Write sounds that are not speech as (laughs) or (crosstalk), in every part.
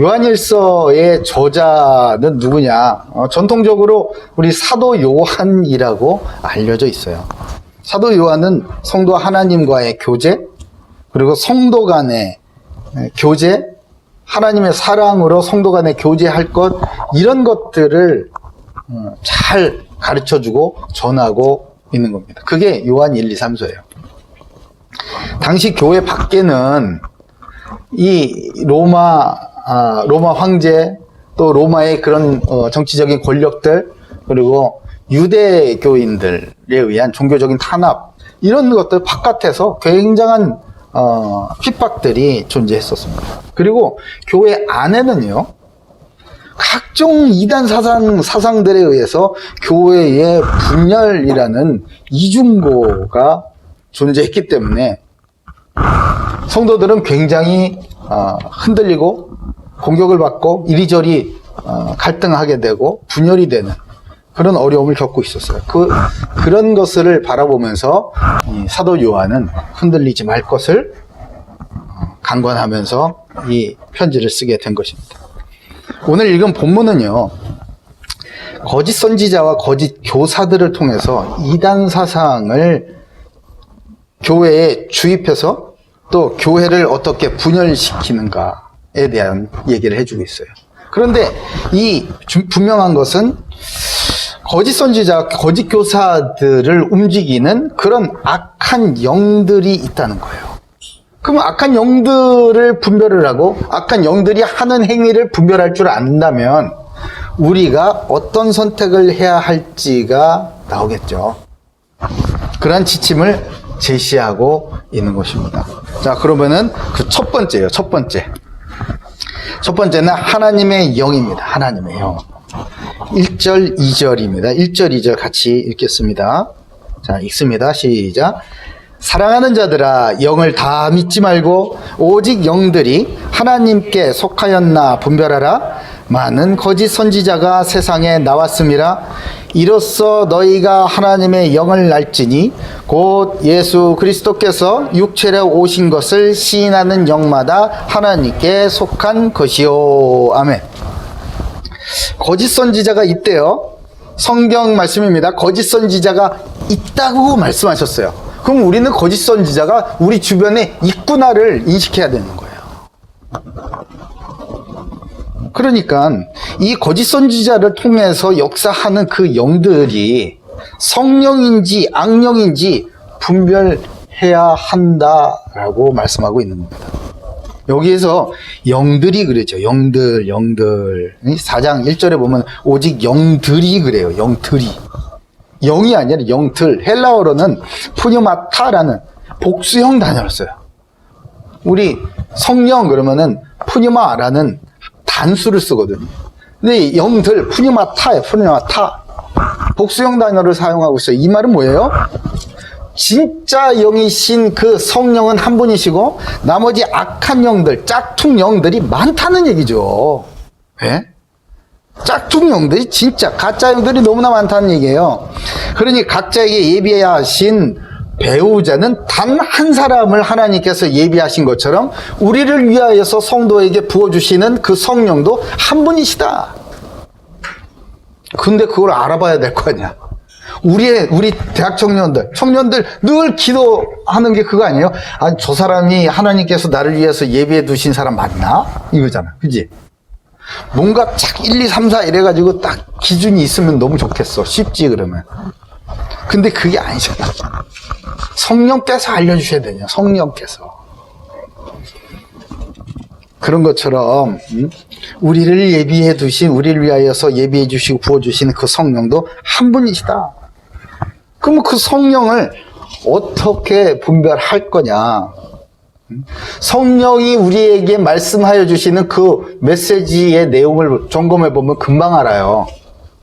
요한일서의 저자는 누구냐? 어, 전통적으로 우리 사도 요한이라고 알려져 있어요. 사도 요한은 성도 하나님과의 교제, 그리고 성도 간의 에, 교제, 하나님의 사랑으로 성도 간의 교제할 것, 이런 것들을 어, 잘 가르쳐 주고 전하고 있는 겁니다. 그게 요한 1, 2, 3서예요. 당시 교회 밖에는 이 로마 아, 로마 황제 또 로마의 그런 어, 정치적인 권력들 그리고 유대교인들에 의한 종교적인 탄압 이런 것들 바깥에서 굉장한 어, 핍박들이 존재했었습니다. 그리고 교회 안에는요 각종 이단 사상 사상들에 의해서 교회의 분열이라는 이중고가 존재했기 때문에 성도들은 굉장히 어, 흔들리고 공격을 받고 이리저리 어, 갈등하게 되고 분열이 되는 그런 어려움을 겪고 있었어요. 그 그런 것을 바라보면서 이 사도 요한은 흔들리지 말 것을 어, 강권하면서 이 편지를 쓰게 된 것입니다. 오늘 읽은 본문은요. 거짓 선지자와 거짓 교사들을 통해서 이단 사상을 교회에 주입해서 또 교회를 어떻게 분열시키는가에 대한 얘기를 해주고 있어요. 그런데 이 주- 분명한 것은 거짓 선지자, 거짓 교사들을 움직이는 그런 악한 영들이 있다는 거예요. 그러면 악한 영들을 분별을 하고 악한 영들이 하는 행위를 분별할 줄 안다면 우리가 어떤 선택을 해야 할지가 나오겠죠. 그러한 지침을 제시하고 있는 것입니다. 자, 그러면은 그 첫 번째예요. 첫 번째. 첫 번째는 하나님의 영입니다. 하나님의 영. 1절, 2절입니다. 1절, 2절 같이 읽겠습니다. 자, 읽습니다. 시작. 사랑하는 자들아, 영을 다 믿지 말고, 오직 영들이 하나님께 속하였나 분별하라. 많은 거짓 선지자가 세상에 나왔음이라. 이로써 너희가 하나님의 영을 알지니, 곧 예수 그리스도께서 육체로 오신 것을 시인하는 영마다 하나님께 속한 것이요. 아멘. 거짓 선지자가 있대요. 성경 말씀입니다. 거짓 선지자가 있다고 말씀하셨어요. 그럼 우리는 거짓 선지자가 우리 주변에 있구나를 인식해야 되는 거예요. 그러니까 이 거짓 선지자를 통해서 역사하는 그 영들이 성령인지 악령인지 분별해야 한다라고 말씀하고 있는 겁니다. 여기에서 영들이 그러죠. 영들, 영들. 4장 1절에 보면 오직 영들이 그래요. 영들이. 영이 아니라 영들. 헬라어로는 푸뉴마타라는 복수형 단어를 써요. 우리 성령 그러면은 푸뉴마라는 단수를 쓰거든요. 근데 이 영들, 푸뉴마타예요. 푸뉴마타. 복수형 단어를 사용하고 있어요. 이 말은 뭐예요? 진짜 영이신 그 성령은 한 분이시고 나머지 악한 영들, 짝퉁 영들이 많다는 얘기죠. 예? 짝퉁 영들이 진짜 가짜 영들이 너무나 많다는 얘기예요. 그러니 각자에게 예비하신 배우자는 단 한 사람을 하나님께서 예비하신 것처럼 우리를 위하여서 성도에게 부어주시는 그 성령도 한 분이시다. 근데 그걸 알아봐야 될 거 아니야. 우리의 우리 대학 청년들, 청년들 늘 기도하는 게 그거 아니에요? 아니 저 사람이 하나님께서 나를 위해서 예비해 두신 사람 맞나? 이거잖아. 그지? 뭔가 딱 1, 2, 3, 4 이래가지고 딱 기준이 있으면 너무 좋겠어. 쉽지, 그러면. 근데 그게 아니잖아. 성령께서 알려주셔야 되냐, 성령께서. 그런 것처럼, 음? 우리를 예비해 두신, 우리를 위하여서 예비해 주시고 부어주시는 그 성령도 한 분이시다. 그럼 그 성령을 어떻게 분별할 거냐? 성령이 우리에게 말씀하여 주시는 그 메시지의 내용을 점검해 보면 금방 알아요.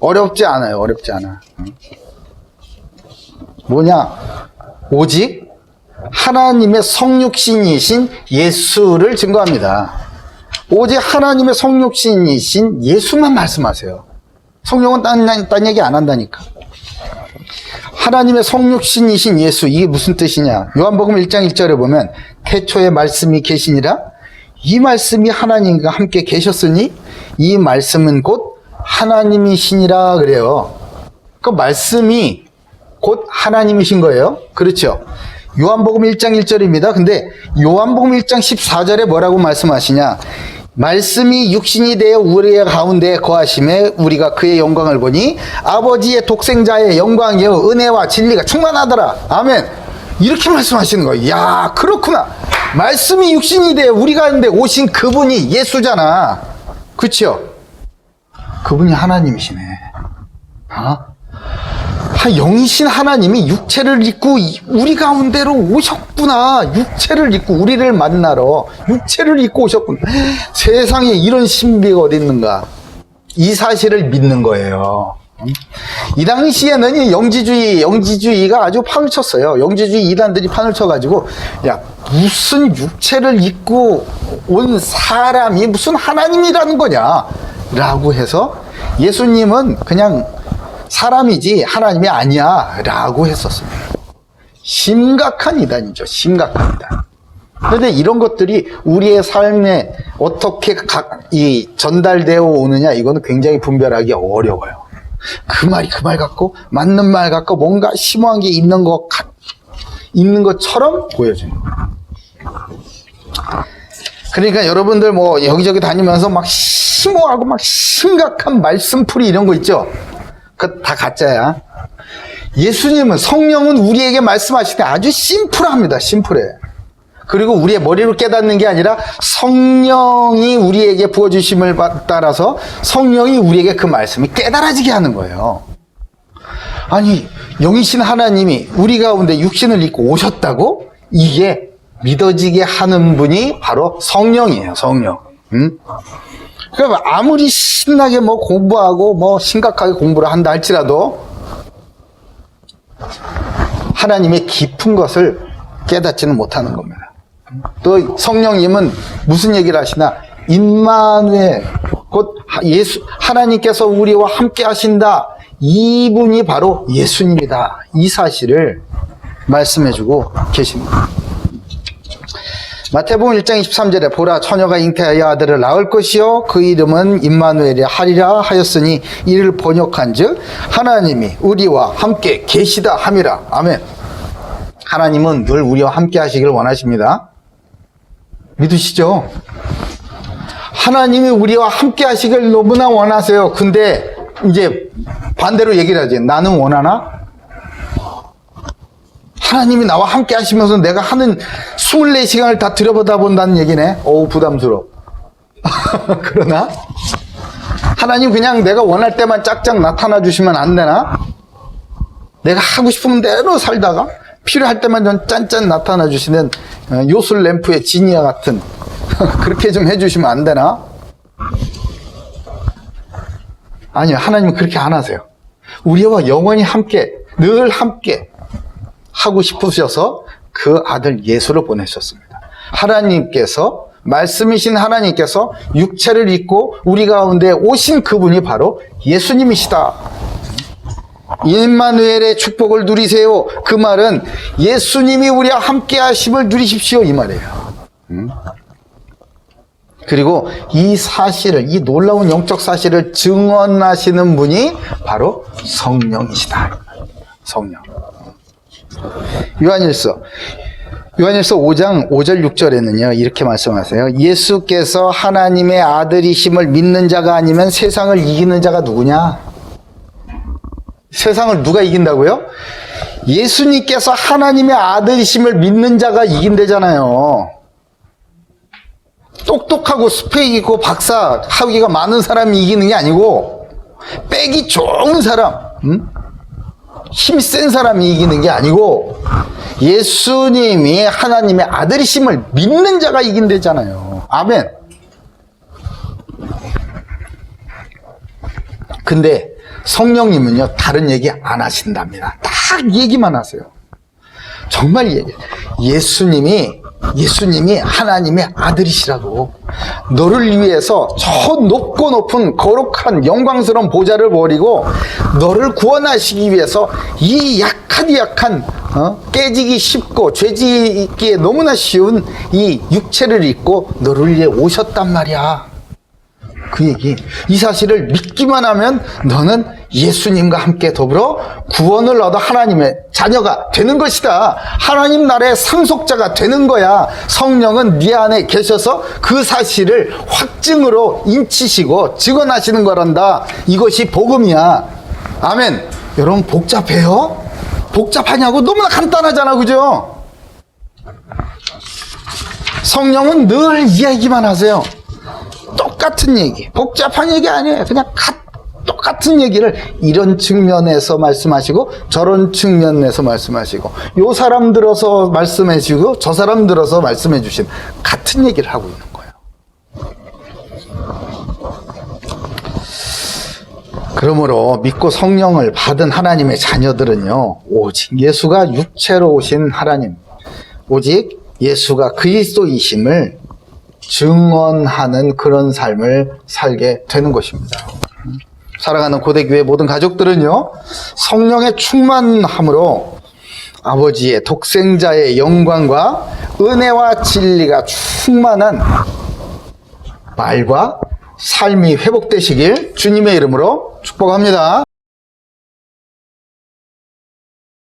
어렵지 않아요. 어렵지 않아. 뭐냐? 오직 하나님의 성육신이신 예수를 증거합니다. 오직 하나님의 성육신이신 예수만 말씀하세요. 성령은 딴, 딴 얘기 안 한다니까. 하나님의 성육신이신 예수 이게 무슨 뜻이냐? 요한복음 1장 1절에 보면 태초에 말씀이 계시니라 이 말씀이 하나님과 함께 계셨으니 이 말씀은 곧 하나님이시니라 그래요. 그 말씀이 곧 하나님이신 거예요. 그렇죠. 요한복음 1장 1절입니다. 근데 요한복음 1장 14절에 뭐라고 말씀하시냐? 말씀이 육신이 되어 우리의 가운데 거하심에 우리가 그의 영광을 보니 아버지의 독생자의 영광이요 은혜와 진리가 충만하더라. 아멘. 이렇게 말씀하시는 거예요. 야, 그렇구나. 말씀이 육신이 되어 우리 가운데 오신 그분이 예수잖아. 그렇죠? 그분이 하나님이시네. 아? 하, 영이신 하나님이 육체를 입고 이- 우리 가운데로 오셨구나. 육체를 입고 우리를 만나러 육체를 입고 오셨구나. 세상에 이런 신비가 어디 있는가? 이 사실을 믿는 거예요. 이 당시에는 이 영지주의, 영지주의가 아주 판을 쳤어요. 영지주의 이단들이 판을 쳐가지고, 야, 무슨 육체를 입고 온 사람이 무슨 하나님이라는 거냐? 라고 해서 예수님은 그냥 사람이지 하나님이 아니야. 라고 했었습니다. 심각한 이단이죠. 심각한 이단. 그런데 이런 것들이 우리의 삶에 어떻게 각, 이 전달되어 오느냐, 이거는 굉장히 분별하기 어려워요. 그 말이 그 말 같고, 맞는 말 같고, 뭔가 심오한 게 있는 것 같, 있는 것처럼 보여지는. 그러니까 여러분들 뭐 여기저기 다니면서 막 심오하고 막 심각한 말씀풀이 이런 거 있죠? 그 다 가짜야. 예수님은 성령은 우리에게 말씀하실 때 아주 심플합니다. 심플해. 그리고 우리의 머리로 깨닫는 게 아니라 성령이 우리에게 부어주심을 따라서 성령이 우리에게 그 말씀이 깨달아지게 하는 거예요. 아니, 영이신 하나님이 우리 가운데 육신을 입고 오셨다고? 이게 믿어지게 하는 분이 바로 성령이에요, 성령. 응? 그러면 아무리 신나게 뭐 공부하고 뭐 심각하게 공부를 한다 할지라도 하나님의 깊은 것을 깨닫지는 못하는 겁니다. 또 성령님은 무슨 얘기를 하시나? 임마누엘 곧 예수 하나님께서 우리와 함께 하신다. 이분이 바로 예수님이다. 이 사실을 말씀해주고 계십니다. 마태복음 1장 23절에 보라 처녀가 잉태하여 아들을 낳을 것이요 그 이름은 임마누엘이 하리라 하였으니 이를 번역한즉 하나님이 우리와 함께 계시다 함이라 아멘. 하나님은 늘 우리와 함께 하시길 원하십니다. 믿으시죠? 하나님이 우리와 함께 하시길 너무나 원하세요. 근데 이제 반대로 얘기를 하지. 나는 원하나? 하나님이 나와 함께 하시면서 내가 하는 24시간을 다 들여보다 본다는 얘기네. 어우, 부담스러워. (laughs) 그러나, 하나님 그냥 내가 원할 때만 짝짝 나타나 주시면 안 되나? 내가 하고 싶은 대로 살다가 필요할 때만 좀 짠짠 나타나 주시는 어, 요술 램프의 지니아 같은 (laughs) 그렇게 좀 해주시면 안 되나? 아니요, 하나님은 그렇게 안 하세요. 우리와 영원히 함께, 늘 함께 하고 싶으셔서 그 아들 예수를 보내셨습니다. 하나님께서, 말씀이신 하나님께서 육체를 입고 우리 가운데 오신 그분이 바로 예수님이시다. 임마누엘의 축복을 누리세요. 그 말은 예수님이 우리와 함께 하심을 누리십시오. 이 말이에요. 음? 그리고 이 사실을, 이 놀라운 영적 사실을 증언하시는 분이 바로 성령이시다. 성령. 요한일서. 요한일서 5장 5절 6절에는요, 이렇게 말씀하세요. 예수께서 하나님의 아들이심을 믿는 자가 아니면 세상을 이기는 자가 누구냐? 세상을 누가 이긴다고요? 예수님께서 하나님의 아들이심을 믿는 자가 이긴대잖아요. 똑똑하고 스펙 있고 박사 학위가 많은 사람이 이기는 게 아니고 빼기 좋은 사람, 음? 힘센 사람이 이기는 게 아니고 예수님이 하나님의 아들이심을 믿는 자가 이긴대잖아요. 아멘. 근데 성령님은요 다른 얘기 안 하신답니다. 딱 얘기만 하세요. 정말 얘기. 예수님이 예수님이 하나님의 아들이시라고 너를 위해서 저 높고 높은 거룩한 영광스러운 보좌를 버리고 너를 구원하시기 위해서 이 약하디 약한 어? 깨지기 쉽고 죄짓기에 너무나 쉬운 이 육체를 입고 너를 위해 오셨단 말이야. 그 얘기. 이 사실을 믿기만 하면 너는 예수님과 함께 더불어 구원을 얻어 하나님의 자녀가 되는 것이다. 하나님 나라의 상속자가 되는 거야. 성령은 네 안에 계셔서 그 사실을 확증으로 인치시고 증언하시는 거란다. 이것이 복음이야. 아멘. 여러분 복잡해요? 복잡하냐고 너무나 간단하잖아. 그죠? 성령은 늘 이야기만 하세요. 똑같은 얘기, 복잡한 얘기 아니에요. 그냥 가- 똑같은 얘기를 이런 측면에서 말씀하시고 저런 측면에서 말씀하시고 요 사람 들어서 말씀해 주고 저 사람 들어서 말씀해 주신 같은 얘기를 하고 있는 거예요. 그러므로 믿고 성령을 받은 하나님의 자녀들은요, 오직 예수가 육체로 오신 하나님, 오직 예수가 그리스도이심을 증언하는 그런 삶을 살게 되는 것입니다. 사랑하는 고대교회 모든 가족들은요, 성령의 충만함으로 아버지의 독생자의 영광과 은혜와 진리가 충만한 말과 삶이 회복되시길 주님의 이름으로 축복합니다.